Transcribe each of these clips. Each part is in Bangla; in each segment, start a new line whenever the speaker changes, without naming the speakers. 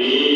be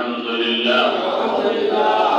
الحمد لله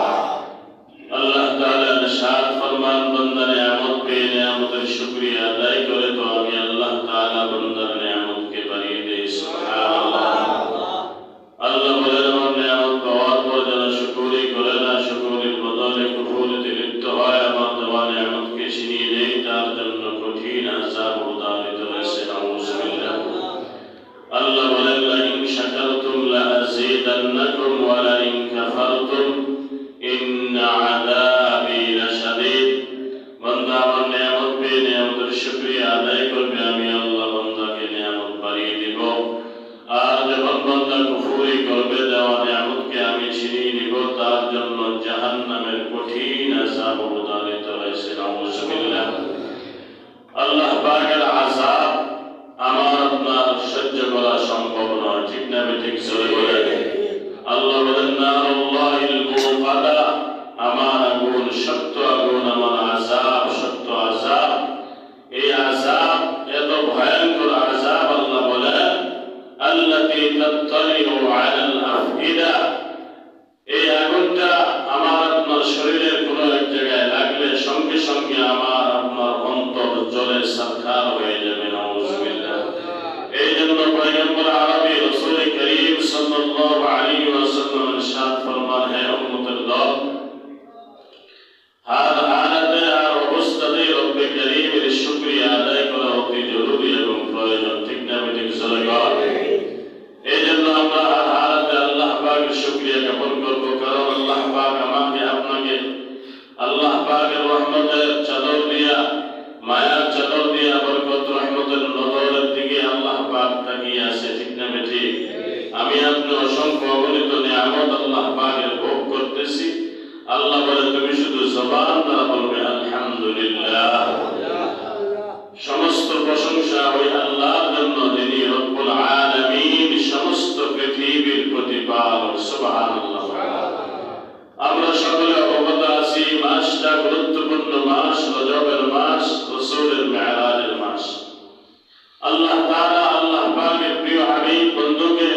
করবে দেওয়া নিয়ামতকে আমি ছিনিয়ে নিব তার জন্য জাহান নামের কঠিন আসাব অবদানিত হয়েছে আল্লাহ পাকের সঙ্গে সঙ্গে আমার আপনার অন্তর জলে সরকার হয়ে যাবে এই জন্য পয়গম্বর আরবি রসুল করিম সাল্লাল্লাহু আলাইহি ঠিক আমি আপনি অসংখ্য অগণিত নিয়ামত আল্লাহ পাকের ভোগ করতেছি। আল্লাহ বলে, তুমি শুধু জবান দ্বারা বলবে, আলহামদুলিল্লাহ। সমস্ত প্রশংসা ওই আল্লাহর জন্য, যিনি রব্বুল আলামিন সমস্ত পৃথিবীর প্রতিপালক, সুবহানাল্লাহ। আমরা সকলে অবগত আছি, মাসটা গুরুত্বপূর্ণ মাস, রজবের মাস, রসুলের মেহরাজের মাস। আল্লাহ তারা আমি বন্ধুকে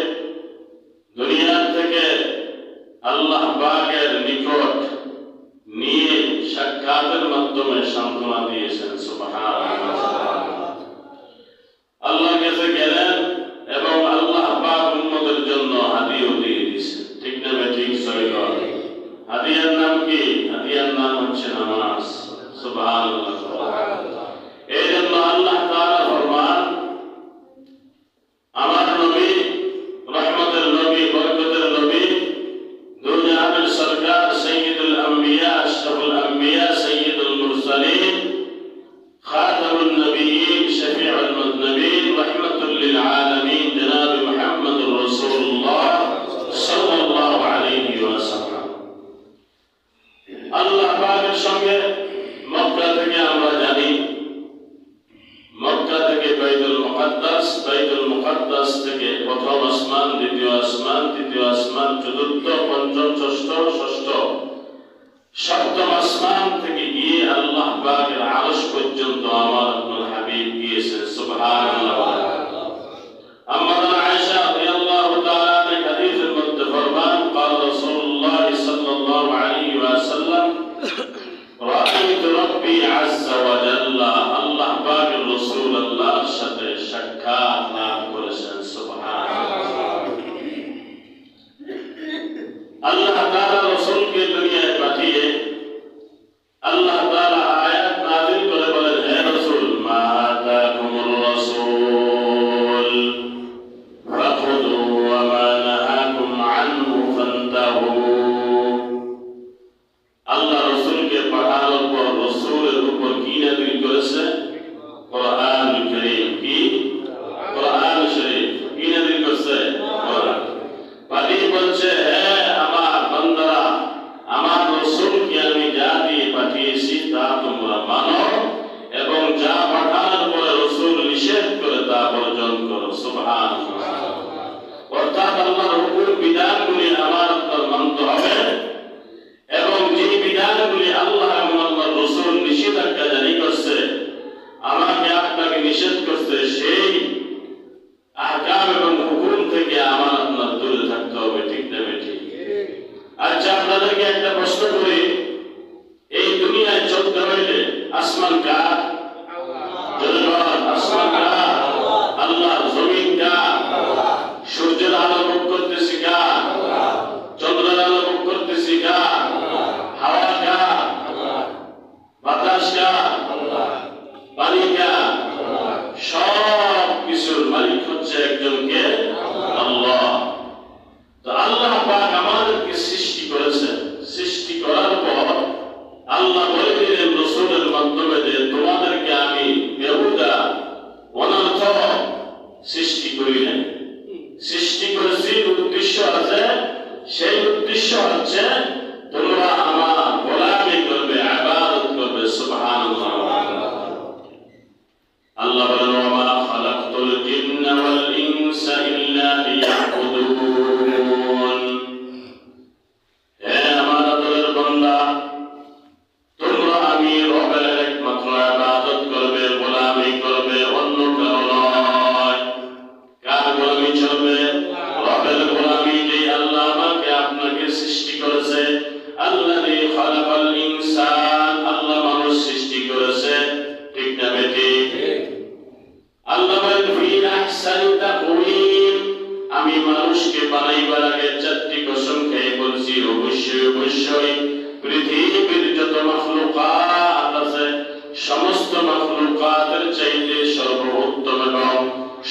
সমস্ত মাফলুকাতের চাইতে সর্বোত্তম এবং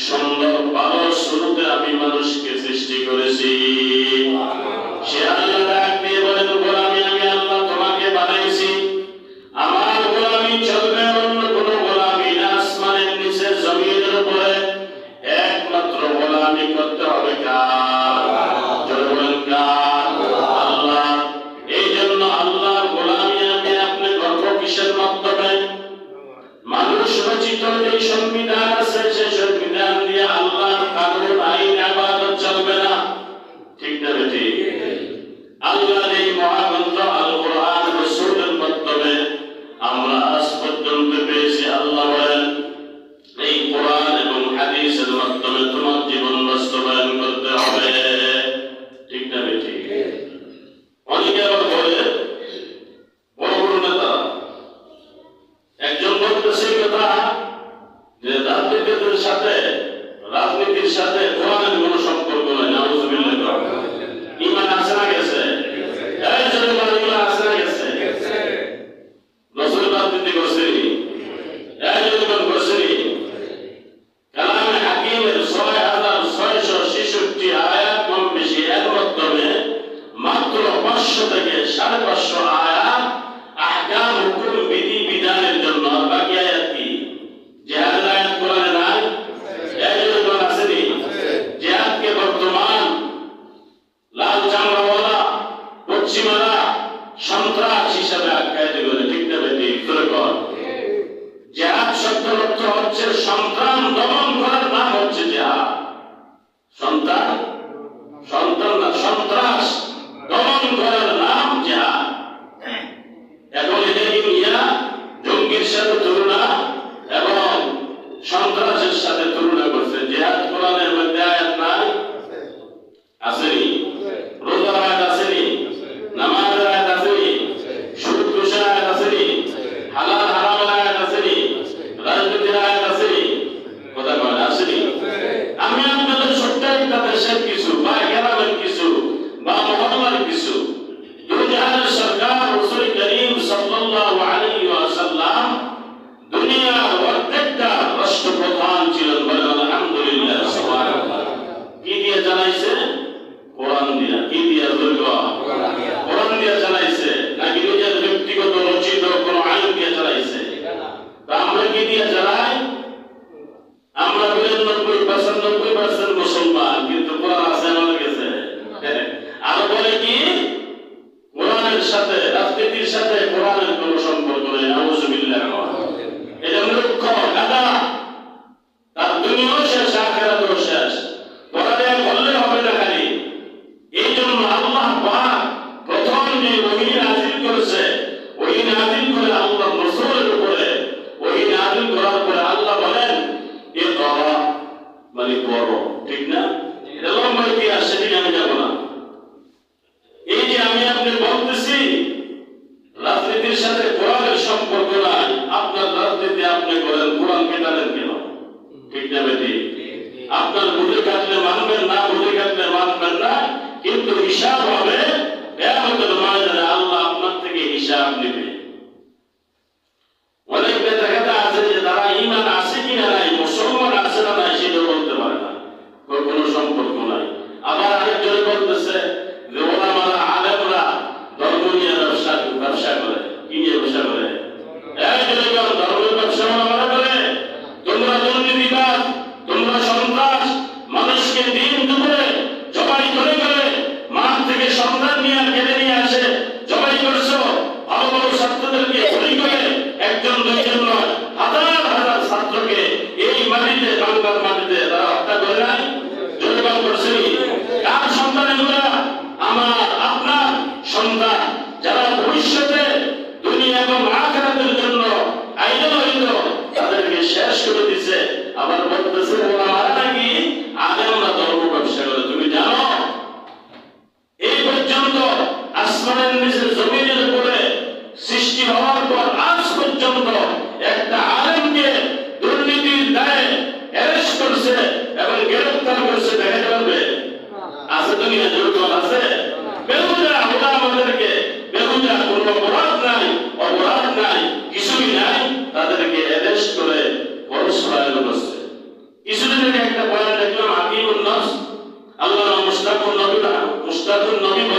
সুন্দর আমি মানুষকে সৃষ্টি করেছি। সে আল্লাহ বলেন Amen. রাষ্ট্রপ্রধান Thank you. শেষ করে দিছে। আবার বলতেছে ওরা আর নাকি নবী